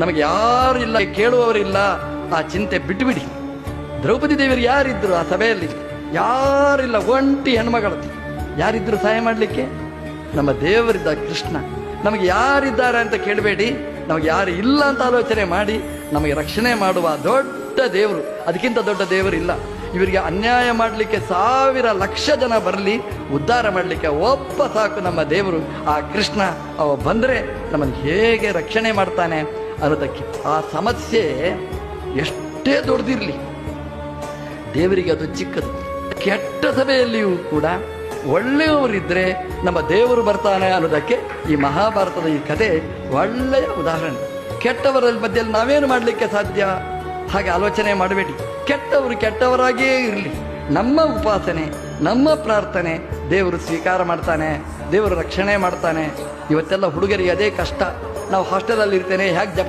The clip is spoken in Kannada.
ನಮಗೆ ಯಾರು ಇಲ್ಲ ಕೇಳುವವರಿಲ್ಲ. ಆ ಚಿಂತೆ ಬಿಟ್ಟುಬಿಡಿ ದ್ರೌಪದಿ ದೇವಿಯರು ಯಾರಿದ್ರು ಆ ಸಭೆಯಲ್ಲಿ? ಯಾರಿಲ್ಲ, ಒಂಟಿ ಹೆಣ್ಮಗಳು ಯಾರಿದ್ರು ಸಹಾಯ ಮಾಡಲಿಕ್ಕೆ? ನಮ್ಮ ದೇವರಿದ್ದ ಕೃಷ್ಣ. ನಮಗೆ ಯಾರಿದ್ದಾರೆ ಅಂತ ಕೇಳಬೇಡಿ. ನಮಗೆ ಯಾರು ಇಲ್ಲ ಅಂತ ಆಲೋಚನೆ ಮಾಡಿ, ನಮಗೆ ರಕ್ಷಣೆ ಮಾಡುವ ದೊಡ್ಡ ದೇವರು. ಅದಕ್ಕಿಂತ ದೊಡ್ಡ ದೇವರು ಇಲ್ಲ. ಇವರಿಗೆ ಅನ್ಯಾಯ ಮಾಡಲಿಕ್ಕೆ ಸಾವಿರ ಲಕ್ಷ ಜನ ಬರಲಿ. ಉದ್ಧಾರ ಮಾಡಲಿಕ್ಕೆ ಒಬ್ಬ ಸಾಕು ನಮ್ಮ ದೇವರು. ಆ ಕೃಷ್ಣ ಅವ ಬಂದರೆ ನಮ್ಮನ್ನು ಹೇಗೆ ರಕ್ಷಣೆ ಮಾಡ್ತಾನೆ? ಅನ್ನೋದಕ್ಕೆ ಆ ಸಮಸ್ಯೆ ಎಷ್ಟೇ ದೊಡ್ಡದಿರಲಿ, ದೇವರಿಗೆ ಅದು ಚಿಕ್ಕದು. ಕೆಟ್ಟ ಸಭೆಯಲ್ಲಿಯೂ ಕೂಡ ಒಳ್ಳೆಯವರಿದ್ದರೆ ನಮ್ಮ ದೇವರು ಬರ್ತಾನೆ ಅನ್ನೋದಕ್ಕೆ ಈ ಮಹಾಭಾರತದ ಈ ಕಥೆ ಒಳ್ಳೆಯ ಉದಾಹರಣೆ. ಕೆಟ್ಟವರ ಮಧ್ಯದಲ್ಲಿ ನಾವೇನು ಮಾಡಲಿಕ್ಕೆ ಸಾಧ್ಯ? ಹಾಗೆ ಆಲೋಚನೆ ಮಾಡಬೇಡಿ. ಕೆಟ್ಟವರು ಕೆಟ್ಟವರಾಗಿಯೇ ಇರಲಿ. ನಮ್ಮ ಉಪಾಸನೆ, ನಮ್ಮ ಪ್ರಾರ್ಥನೆ ದೇವರು ಸ್ವೀಕಾರ ಮಾಡ್ತಾನೆ, ದೇವರು ರಕ್ಷಣೆ ಮಾಡ್ತಾನೆ. ಇವತ್ತೆಲ್ಲ ಹುಡುಗರಿಗೆ ಅದೇ ಕಷ್ಟ. ನಾವು ಹಾಸ್ಟೆಲಲ್ಲಿ ಇರ್ತೇನೆ, ಹೇಗೆ ಜಪ